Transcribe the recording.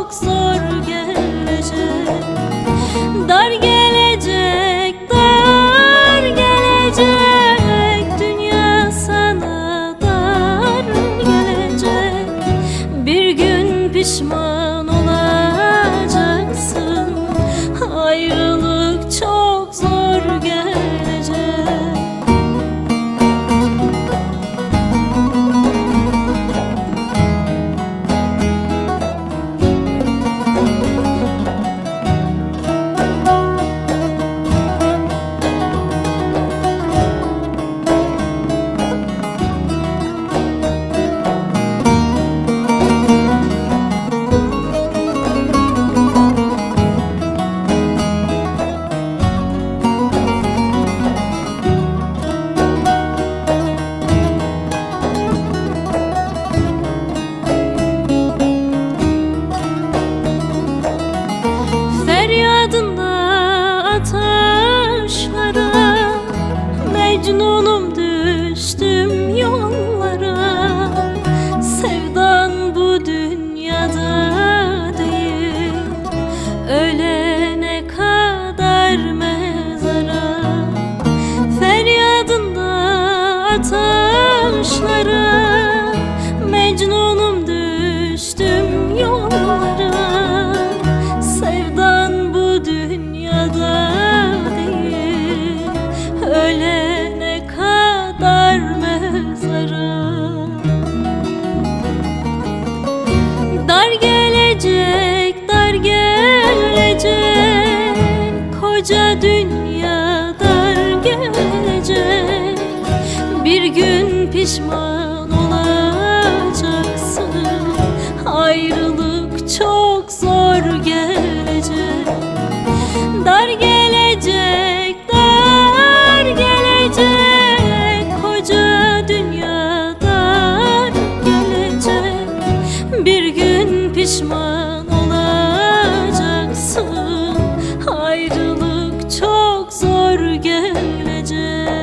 çok zor gelecek. Dar gelecek, dar gelecek. Dünya sana dar gelecek. Bir gün pişman Mecnunum düştüm yollara. Sevdan bu dünyada değil. Ölene kadar mezara. Feryadında ataşlara pişman olacaksın. Ayrılık çok zor gelecek. Dar gelecek, dar gelecek. Koca dünya dar gelecek. Bir gün pişman olacaksın. Ayrılık çok zor gelecek.